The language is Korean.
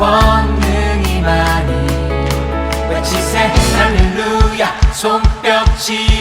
권능이 많이 외치세 할렐루야. 손뼉 치